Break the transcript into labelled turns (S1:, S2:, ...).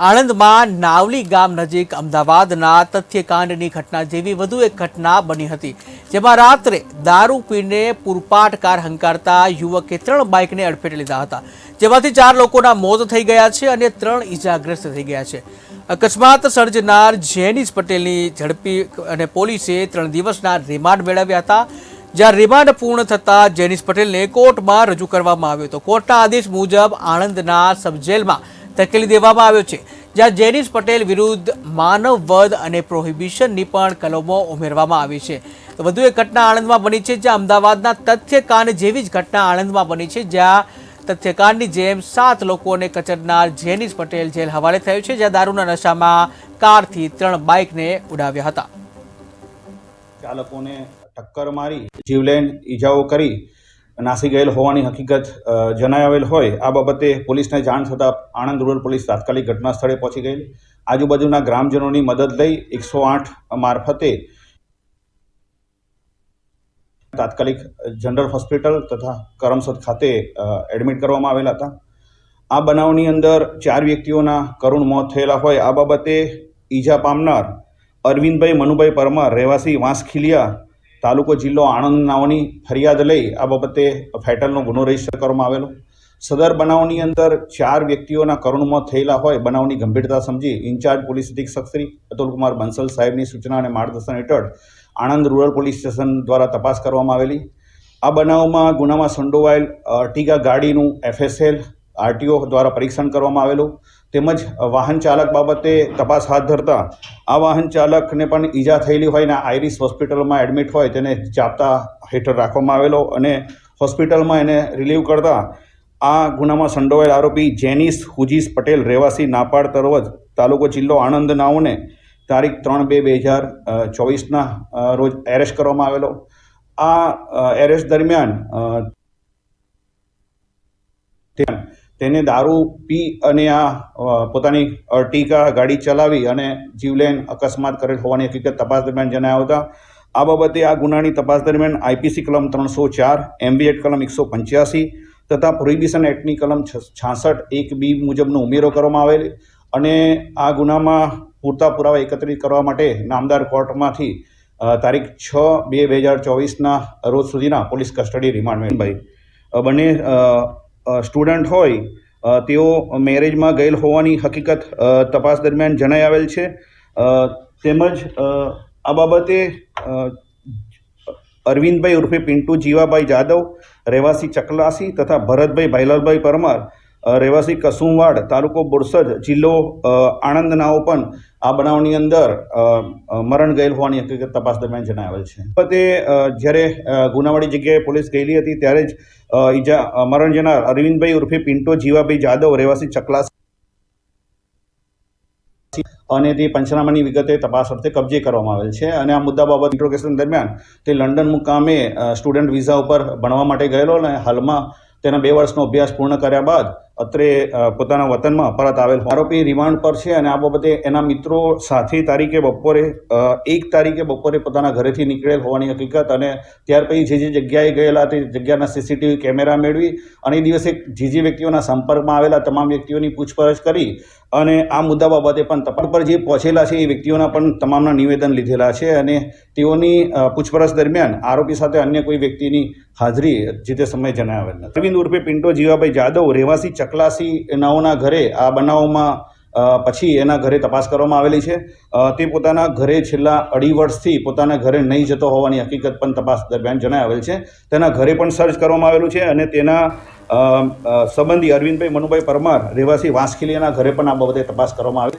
S1: આણંદમાં નાવલી ગામ નજીક અમદાવાદના તથ્યકાંડની ઘટના જેવી વધુ એક ઘટના બની હતી, જેમાં રાત્રે દારૂ પીને પૂરપાટ કાર હંકારતા યુવકે ત્રણ બાઇકને અડફેટે લીધા હતા, જેમાંથી ચાર લોકોના મોત થઈ ગયા છે અને ત્રણ ઈજાગ્રસ્ત થઈ ગયા છે. અકસ્માત સર્જનાર જેનિસ પટેલની ઝડપી અને પોલીસે ત્રણ દિવસના રિમાન્ડ મેળવ્યા હતા, જ્યાં રિમાન્ડ પૂર્ણ થતાં જેનિસ પટેલને કોર્ટમાં રજૂ કરવામાં આવ્યો હતો. કોર્ટના આદેશ મુજબ આણંદના સબજેલમાં ધકેલી દેવામાં આવ્યો છે, જ્યાં જેનિસ પટેલ વિરુદ્ધ માનવ વધ અને પ્રોહિબિશનની પણ કલમો ઉમેરવામાં આવી છે. તો વધુ એક ઘટના આણંદમાં બની છે, જ્યાં અમદાવાદના તથ્યકાંડ જેવી જ ઘટના આણંદમાં બની છે, જ્યાં તથ્યકાંડની જેમ સાત લોકોને કચરનાર જેનિસ પટેલ જેલ હવાલે થયો છે, જ્યાં દારૂના નશામાં કારથી ત્રણ બાઇકને ઉડાવ્યા હતા.
S2: ચાલકોને ટક્કર મારી જીવલેણ ઈજાઓ કરી નાસી ગયેલ હોવાની હકીકત જણાવેલ હોય, આ બાબતે પોલીસને જાણ થતાં આણંદ રૂરલ પોલીસ તાત્કાલિક ઘટના સ્થળે પહોંચી ગઈ આજુબાજુના ગ્રામજનોની મદદ લઈ એકસો આઠ મારફતે તાત્કાલિક જનરલ હોસ્પિટલ તથા કરમસદ ખાતે એડમિટ કરવામાં આવેલા હતા. આ બનાવની અંદર ચાર વ્યક્તિઓના કરુણ મોત થયેલા હોય, આ બાબતે ઈજા પામનાર અરવિંદભાઈ મનુભાઈ પરમાર, રહેવાસી વાંસખીલિયા તાલુકો જિલ્લો આણંદ નાઓની ફરિયાદ લઈ આ બાબતે ફેટલનો ગુનો રજિસ્ટર કરવામાં આવેલો. સદર બનાવની અંદર ચાર વ્યક્તિઓના કરુણમાં થયેલા હોય બનાવની ગંભીરતા સમજી ઇન્ચાર્જ પોલીસ અધિક્ષક શ્રી અતુલકુમાર બંસલ સાહેબની સૂચના અને માર્ગદર્શન હેઠળ આણંદ રૂરલ પોલીસ સ્ટેશન દ્વારા તપાસ કરવામાં આવેલી. આ બનાવમાં ગુનામાં સંડોવાયેલ અર્ટિગા ગાડીનું એફએસએલ આરટીઓ દ્વારા પરીક્ષણ કરવામાં આવેલું. તેમજ વાહન ચાલક બાબતે તપાસ હાથ ધરતા આ વાહન ચાલકને પણ ઈજા થયેલી હોય ને આઈરિસ હોસ્પિટલમાં એડમિટ હોય તેને ચાપતા હેઠળ રાખવામાં આવેલો અને હોસ્પિટલમાં એને રિલીવ કરતા આ ગુનામાં સંડોવાયેલ આરોપી જેનિસ હુજીસ પટેલ રહેવાસી નાપાડ તરવજ તાલુકો જિલ્લો આણંદ નાઓને તારીખ ત્રણ બે બે હજાર ચોવીસના રોજ એરેસ્ટ કરવામાં આવેલો. આ એરેસ્ટ દરમિયાન અ, તે- તેને દારૂ પી અને આ પોતાની અર્ટિકા ગાડી ચલાવી અને જીવલેણ અકસ્માત કરેલ હોવાની હકીકત તપાસ દરમિયાન જણાયા હતા. આ બાબતે આ ગુનાની તપાસ દરમિયાન આઈપીસી કલમ ત્રણસો ચાર એમબી એક્ટ કલમ એકસો પંચ્યાસી તથા પ્રોહિબિશન એક્ટની કલમ છાસઠ એક બી મુજબનો ઉમેરો કરવામાં આવેલ અને આ ગુનામાં પૂરતા પુરાવા એકત્રિત કરવા માટે નામદાર કોર્ટમાંથી તારીખ છ બે બે હજાર ચોવીસના રોજ સુધીના પોલીસ કસ્ટડી રિમાન્ડ અ, બંને સ્ટુડન્ટ હોય તેઓ મેરેજમાં ગયેલ હોવાની હકીકત તપાસ દરમિયાન જણાઈ આવેલ છે. તેમજ આ બાબતે અરવિંદભાઈ ઉર્ફે પિન્ટુ જીવાભાઈ જાદવ, રહેવાસી ચકલાસી તથા ભરતભાઈ ભાઈલાલભાઈ પરમાર રહેવાસી કસુમવાડ તાલુકો બોરસદ જિલ્લો આણંદનાઓ પણ આ બનાવની અંદર મરણ ગયેલ હોવાની હકીકત તપાસ દરમિયાન જણાવેલ છે. તે જ્યારે ગુનાવાળી જગ્યાએ પોલીસ ગયેલી હતી ત્યારે જ ઈજા મરણ જનાર અરવિંદભાઈ ઉર્ફે પિન્ટો જીવાભાઈ જાદવ રહેવાસી ચકલાસ અને તે પંચનામાની વિગતે તપાસ અર્થે કબજે કરવામાં આવેલ છે અને આ મુદ્દા બાબત ઇન્ટ્રોગેશન દરમિયાન તે લંડન મુકામે સ્ટુડન્ટ વિઝા ઉપર ભણવા માટે ગયેલો અને હાલમાં તેના બે વર્ષનો અભ્યાસ પૂર્ણ કર્યા બાદ અત્રે પોતાના વતનમાં પરત આવેલ આરોપી રિમાન્ડ પર છે અને આ બાબતે એના મિત્રો સાથી તારીખે બપોરે એક તારીખે બપોરે પોતાના ઘરેથી નીકળેલ હોવાની હકીકત અને ત્યાર પછી જે જે જગ્યાએ ગયેલા તે જગ્યાના સીસીટીવી કેમેરા મેળવી અને એ દિવસે જે જે વ્યક્તિઓના સંપર્કમાં આવેલા તમામ વ્યક્તિઓની પૂછપરછ કરી અને આ મુદ્દા બાબતે પણ તપાસ પર જે પહોંચેલા છે એ વ્યક્તિઓના પણ તમામના નિવેદન લીધેલા છે અને તેઓની પૂછપરછ દરમિયાન આરોપી સાથે અન્ય કોઈ વ્યક્તિની હાજરી જે તે સમયે જણાવેલ નથી. અરવિંદ ઉર્ફે પિન્ટો જીવાભાઈ જાદવ રહેવાસી ચકલાસી નાઓના ઘરે આ બનાવમાં પછી એના ઘરે તપાસ કરવામાં આવેલી છે. તે પોતાના ઘરે છેલ્લા અઢી વર્ષથી પોતાના ઘરે નહીં જતો હોવાની હકીકત પણ તપાસ દરમિયાન જણાવેલ છે. તેના ઘરે પણ સર્ચ કરવામાં આવેલું છે અને તેના સંબંધી અરવિંદભાઈ મનુભાઈ પરમાર, રહેવાસી વાંસખીલીના ઘરે પણ આ બાબતે તપાસ કરવામાં આવી